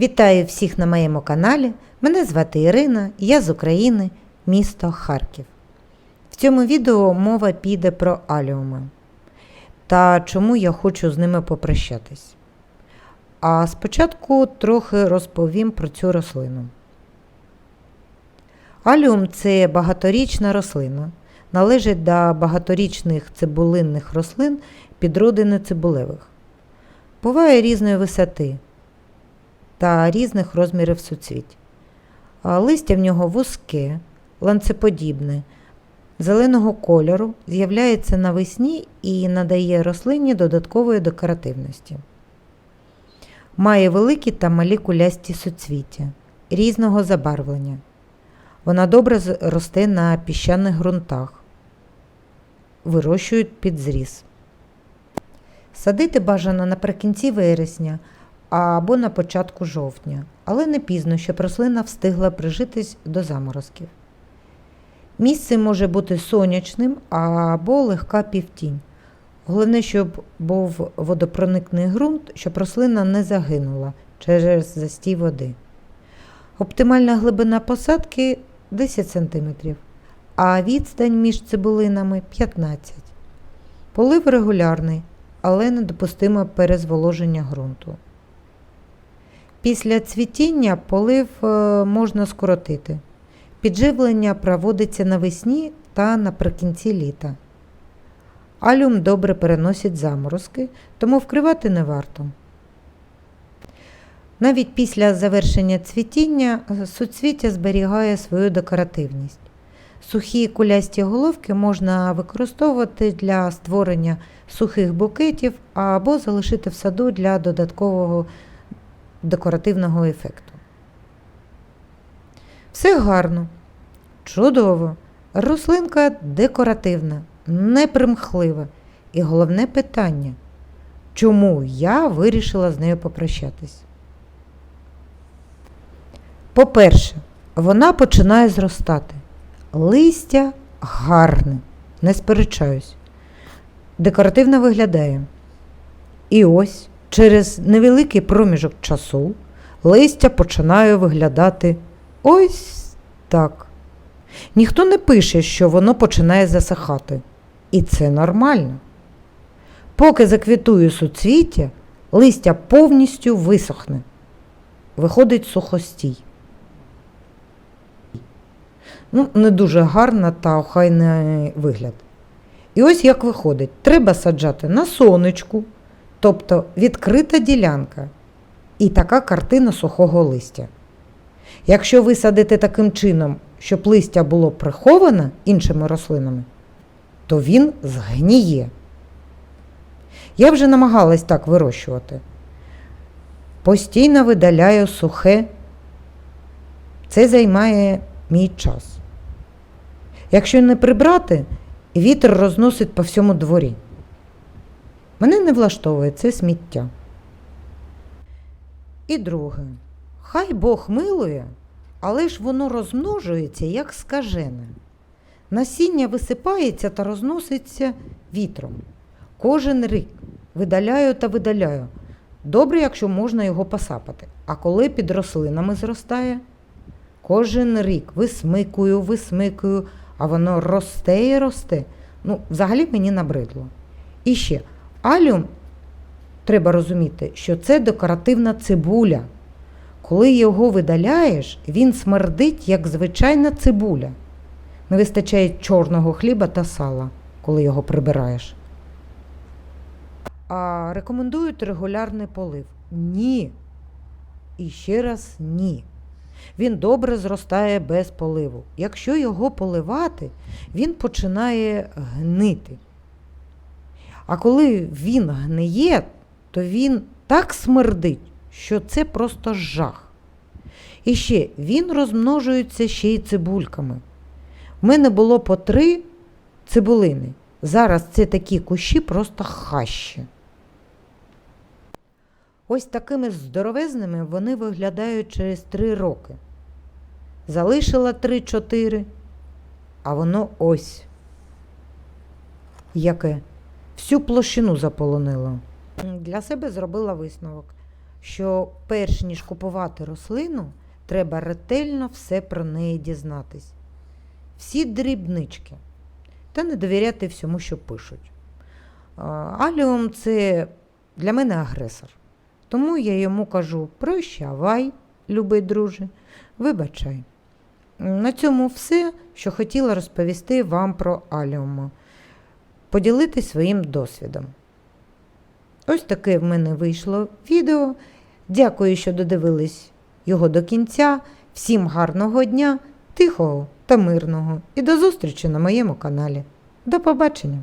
Вітаю всіх на моєму каналі. Мене звати Ірина, я з України, місто Харків. В цьому відео мова піде про аліуми та чому я хочу з ними попрощатись. А спочатку трохи розповім про цю рослину. Аліум це багаторічна рослина, належить до багаторічних цибулинних рослин підродини цибулевих. Буває різної висоти та різних розмірів суцвіть. Листя в нього вузьке, ланцеподібне, зеленого кольору, з'являється навесні і надає рослині додаткової декоративності. Має великі та малі кулясті суцвіття різного забарвлення. Вона добре росте на піщаних ґрунтах. Вирощують під зріз. Садити бажано наприкінці вересня або на початку жовтня, але не пізно, щоб рослина встигла прижитись до заморозків. Місце може бути сонячним або легка півтінь. Головне, щоб був водопроникний ґрунт, щоб рослина не загинула через застій води. Оптимальна глибина посадки 10 см, а відстань між цибулинами 15 Полив регулярний, але недопустимо перезволоження ґрунту. Після цвітіння полив е, можна скоротити. Підживлення проводиться навесні та наприкінці літа. Алюм добре переносить заморозки, тому вкривати не варто. Навіть після завершення цвітіння е, суцвіття зберігає свою декоративність. Сухі кулясті головки можна використовувати для створення сухих букетів або залишити в саду для додаткового декоративного ефекту. Все гарно, чудово. Рослинка декоративна, непримхлива. І головне питання, чому я вирішила з нею попрощатись? По-перше, вона починає зростати. Листя гарне, не сперечаюсь. Декоративно виглядає. І ось через невеликий проміжок часу листя починає виглядати ось так. Ніхто не пише, що воно починає засихати. І це нормально. Поки заквітує суцвіття, листя повністю висохне. Виходить сухостій. Ну, не дуже гарна та охайний вигляд. І ось як виходить: треба саджати на сонечку, тобто відкрита ділянка, і така картина сухого листя. Якщо ви садите таким чином, щоб листя було приховане іншими рослинами, то він згніє. Я вже намагалась так вирощувати. Постійно видаляю сухе. Це займає мій час. Якщо не прибрати, вітер розносить по всьому дворі. Мене не влаштовує це сміття. І друге, хай Бог милує, але ж воно розмножується як скажене. Насіння висипається та розноситься вітром. Кожен рік видаляю та видаляю. Добре, якщо можна його посапати. А коли під рослинами зростає, кожен рік висмикую, висмикую, а воно росте і росте. Ну, взагалі мені набридло. І ще, аліум, треба розуміти, що це декоративна цибуля. Коли його видаляєш, він смердить, як звичайна цибуля. Не вистачає чорного хліба та сала, коли його прибираєш. А рекомендують регулярний полив. Ні. І ще раз ні. Він добре зростає без поливу. Якщо його поливати, він починає гнити. А коли він гниє, то він так смердить, що це просто жах. І ще він розмножується ще й цибульками. У мене було по три цибулини. Зараз це такі кущі просто хащі. Ось такими здоровезними вони виглядають через три роки. Залишила три-чотири, а воно ось. Яке? Всю площину заполонило. Для себе зробила висновок. що перш ніж купувати рослину, треба ретельно все про неї дізнатись. Всі дрібнички. Та не довіряти всьому, що пишуть. Аліум це для мене агресор. Тому я йому кажу: прощавай, любий друже, вибачай. На цьому все, що хотіла розповісти вам про аліума. Поділитись своїм досвідом. Ось таке в мене вийшло відео. Дякую, що додивились його до кінця. Всім гарного дня, тихого та мирного. І до зустрічі на моєму каналі. До побачення!